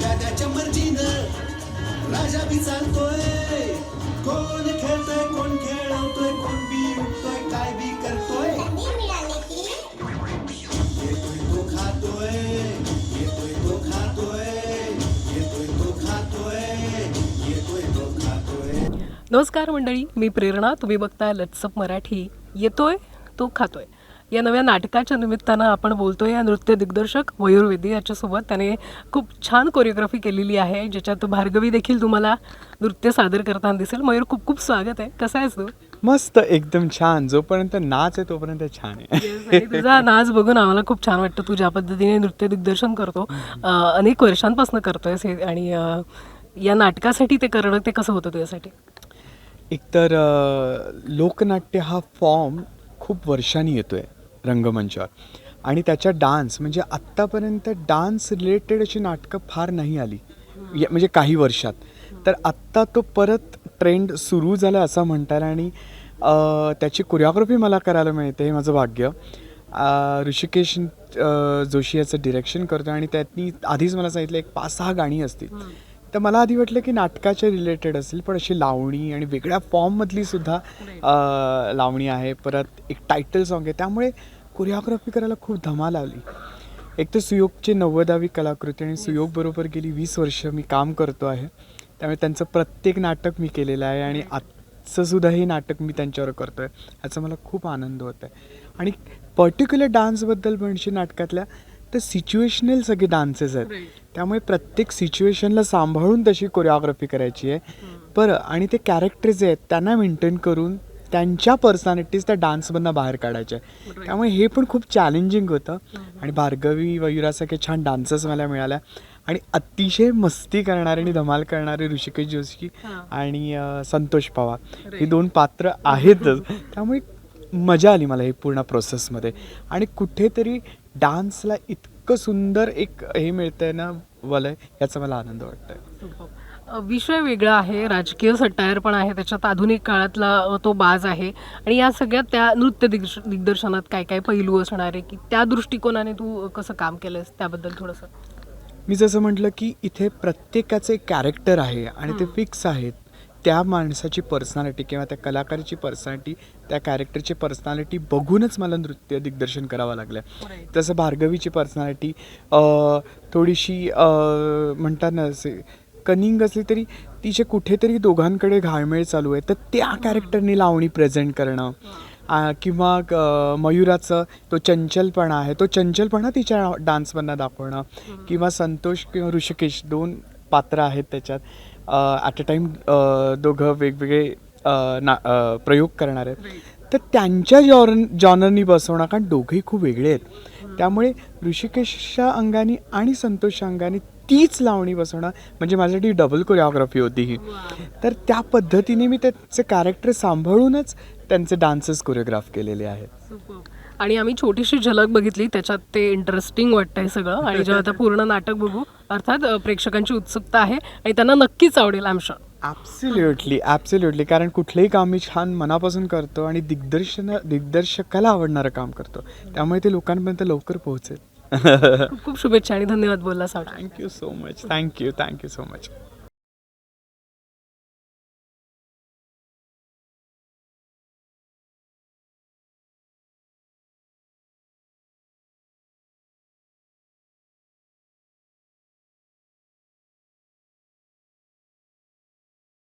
त्या त्याच्या मर्जीनं राजा बी चालतोय कोण खेळतोय कोण खेळवतोय कोण बी उठतोय काय बी करतोय? येतोय तो खातोय येतोय तो खातोय येतोय तो खातोय येतोय तो खातोय. नमस्कार मंडळी मी प्रेरणा तुम्ही बघताय लट्सअप मराठी. येतोय तो खातोय. या नव्या नाटकाच्या निमित्तानं आपण बोलतोय या नृत्य दिग्दर्शक मयूर वेदी याच्यासोबत. त्याने खूप छान कोरिओग्राफी केलेली आहे. ज्याच्यात भार्गवी देखील तुम्हाला नृत्य सादर करताना दिसेल. मयूर खूप खूप स्वागत आहे. कसा आहेस तू? मस्त एकदम छान. जोपर्यंत नाच आहे तोपर्यंत छान आहे. तुझा नाच बघून आम्हाला खूप छान वाटतं. तू ज्या पद्धतीने नृत्य दिग्दर्शन करतो अनेक वर्षांपासून करतोयस हे आणि या नाटकासाठी ते करणं ते कसं होतं तुझ्यासाठी? एकतर लोकनाट्य हा फॉर्म खूप वर्षांनी येतो आहे रंगमंचावर. आणि त्याच्या डान्स म्हणजे आत्तापर्यंत डान्स रिलेटेड अशी नाटकं फार नाही आली. म्हणजे काही वर्षात. तर आत्ता तो परत ट्रेंड सुरू झाला असं म्हणता आणि त्याची कोरिओग्राफी मला करायला मिळते हे माझं भाग्य. ऋषिकेश जोशी याचं डिरेक्शन करतो आणि त्यांनी आधीच मला सांगितलं एक पाच सहा गाणी असतील. तर मला आधी वाटलं की नाटकाच्या रिलेटेड असेल पण अशी लावणी आणि वेगळ्या फॉर्ममधली सुद्धा लावणी आहे. परत एक टायटल सॉन्ग आहे. त्यामुळे कोरिओग्राफी करायला खूप धमाल आली. एक तर सुयोगची नव्वदावी कलाकृती आणि सुयोगबरोबर गेली वीस वर्ष मी काम करतो आहे. त्यामुळे त्यांचं प्रत्येक नाटक मी केलेलं आहे आणि आजचं सुद्धा हे नाटक मी त्यांच्यावर करतो आहे याचा मला खूप आनंद होत आहे आणि पर्टिक्युलर डान्सबद्दल म्हणशील नाटकातल्या तर सिच्युएशनल सगळे डान्सेस आहेत. त्यामुळे प्रत्येक सिच्युएशनला सांभाळून तशी कोरिओग्राफी करायची आहे. बरं आणि ते कॅरेक्टर्स जे आहेत त्यांना मेंटेन करून त्यांच्या पर्सनॅलिटीज त्या डान्समधनं बाहेर काढायच्या. त्यामुळे हे पण खूप चॅलेंजिंग होतं. आणि भार्गवी वयुरासारखे छान डान्सर्स मला मिळाल्या. आणि अतिशय मस्ती करणारे आणि धमाल करणारे ऋषिकेश जोशी आणि संतोष पवार. ही दोन पात्र आहेतच. त्यामुळे मजा आली मला ही पूर्ण प्रोसेसमध्ये आणि कुठेतरी डान्सला इतकं सुंदर एक हे मिळतंय ना वलय याचा मला आनंद वाटतोय. अ, विषय वेगळा आहे राजकीय सटायर पण आहे त्याच्यात आधुनिक काळातला तो बाज आहे. आणि या सगळ्यात त्या नृत्य दिग्दर्श दिग्दर्शनात काय काय पैलू असणार आहे की त्या दृष्टिकोनाने तू कसं काम केलंयस त्याबद्दल थोडंसं? मी जसं म्हटलं की इथे प्रत्येकाचे कॅरेक्टर आहे आणि ते फिक्स आहेत. त्या माणसाची पर्सनॅलिटी किंवा त्या कलाकाराची पर्सनॅलिटी त्या कॅरेक्टरची पर्सनॅलिटी बघूनच मला नृत्य दिग्दर्शन करावं लागलं तसं भार्गवीची पर्सनॅलिटी थोडीशी म्हणतात ना असे कनिंग असली तरी तिचे कुठेतरी दोघांकडे घाळमेळ चालू आहे. तर त्या कॅरेक्टरनी लावणी प्रेझेंट करणं. किंवा मयुराचं तो चंचलपणा आहे तो चंचलपणा तिच्या डान्समधनं दाखवणं. किंवा संतोष किंवा ऋषिकेश दोन पात्र आहेत त्याच्यात. ॲट अ टाईम दोघं वेगवेगळे ना प्रयोग करणार आहेत. तर त्यांच्या जॉन जॉनरनी बसवणं कारण दोघेही खूप वेगळे आहेत. त्यामुळे ऋषिकेशच्या अंगाने आणि संतोषच्या अंगाने तीच लावणी बसवणं म्हणजे माझ्यासाठी डबल कोरिओग्राफी होती ही. तर त्या पद्धतीने मी त्याचे कॅरेक्टर सांभाळूनच त्यांचे डान्सेस कोरिओग्राफ केलेले आहेत. आणि आम्ही छोटीशी झलक बघितली त्याच्यात ते इंटरेस्टिंग वाटतंय सगळं. आणि जेव्हा आता पूर्ण नाटक बघू अर्थात प्रेक्षकांची उत्सुकता आहे आणि त्यांना नक्कीच आवडेल आमच्या ॲब्सल्युटली ॲब्सल्युटली कारण कुठलंही काम मी छान मनापासून करतो आणि दिग्दर्शन दिग्दर्शकाला आवडणारं काम करतो. त्यामुळे ते लोकांपर्यंत लवकर पोहोचेल. खूप खूप शुभेच्छा आणि धन्यवाद बोलला सावटा thank you so much thank you thank you so much